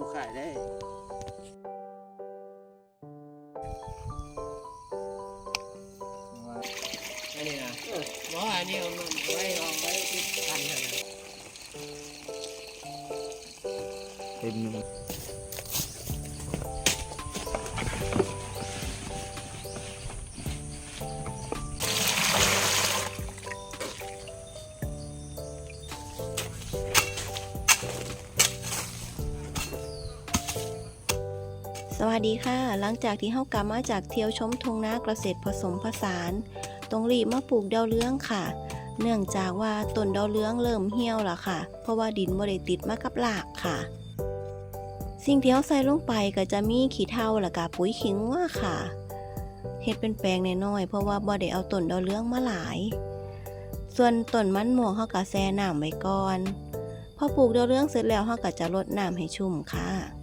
ปลูกขายได้อันนี้นะบอกว่าอันนี้เอามันไว้ลองไว้ที่พันเท่านั้นเต็มเลย สวัสดีค่ะ หลังจากที่เฮากลับมาจากเที่ยวชมทุ่งนาเกษตรผสมผสานตรงรีบมาปลูกดาวเรืองค่ะ เนื่องจากว่าต้นดาวเรืองเริ่มเหี่ยวแล้วค่ะ เพราะว่าดินบ่ได้ติดมากับรากค่ะ สิ่งที่เฮาใส่ลงไปก็จะมีขี้เถ้าแล้วก็ปุ๋ยขิงว่าค่ะเฮ็ดเป็นแปลงน้อยๆเพราะว่าบ่ได้เอาต้นดาวเรืองมาหลาย ส่วนต้นมันม่วงเฮาก็แช่น้ำไว้ก่อนพอปลูกดาวเรืองเสร็จแล้วเฮาก็จะรดน้ำให้ชุ่มค่ะ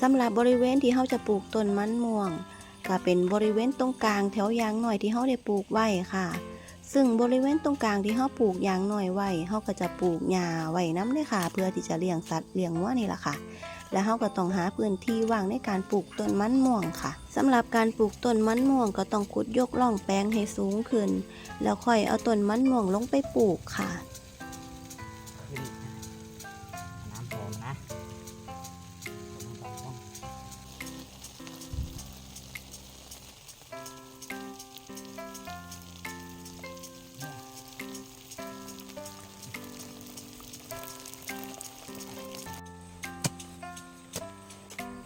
สำหรับบริเวณที่เฮาจะปลูกต้นมันม่วงก็เป็นบริเวณตรงกลางแถวยางหน่อยที่เฮาได้ปลูกไว้ค่ะ ซึ่งบริเวณตรงกลางที่เฮาปลูกยางหน่อยไว้เฮาก็จะปลูกหญ้าไว้น้ำเลยค่ะ เพื่อที่จะเลี้ยงสัตว์เลี้ยงวัวนี่แหละค่ะ และเฮาก็ต้องหาพื้นที่ว่างในการปลูกต้นมันม่วงค่ะสำหรับการปลูกต้นมันม่วงก็ต้องขุดยกร่องแปลงให้สูงขึ้น แล้วค่อยเอาต้นมันม่วงลงไปปลูกค่ะ น้ำหอมนะ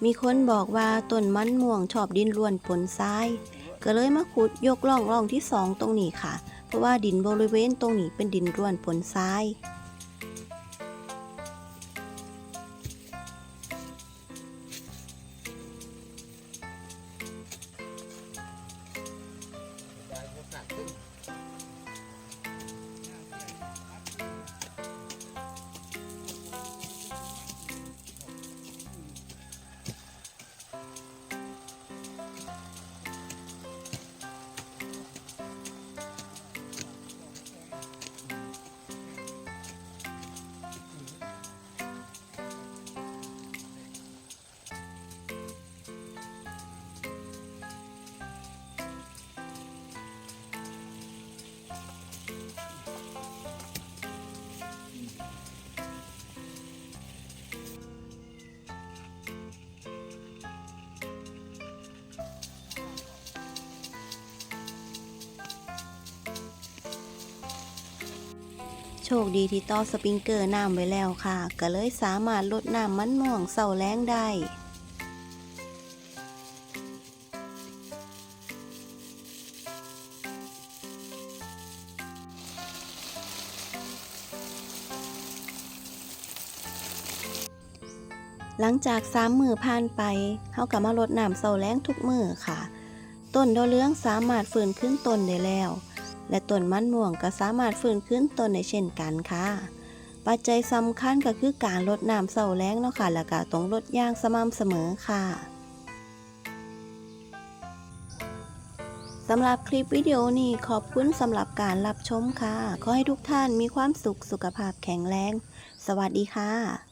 มีคนบอกว่าต้นมันม่วงชอบดินร่วนปนทราย ก็เลยมาขุดยกล่องล่องที่สองตรงนี้ค่ะ เพราะว่าดินบริเวณตรงนี้เป็นดินร่วนปนทราย ชคดีที่ต่อสปริงเกอร์น้ำไว้แล้วค่ะ ก็เลยสามารถลดน้ำมันม่วงเสาแรงได้หลังจากสามมือผ่านไปเขาก็มาลดน้ำเสาแรงทุกมือค่ะ ต้นดาวเรืองสามารถฟื้นขึ้นต้นได้แล้ว และต้นมันม่วงก็สามารถฟื้นขึ้นต้นได้เช่นกันค่ะ ปัจจัยสำคัญก็คือการลดน้ำเสาแรงเนาะค่ะแล้วก็ต้องลดย่างสม่ำเสมอค่ะสำหรับคลิปวิดีโอนี้ขอบคุณสำหรับการรับชมค่ะ ขอให้ทุกท่านมีความสุขสุขภาพแข็งแรง สวัสดีค่ะ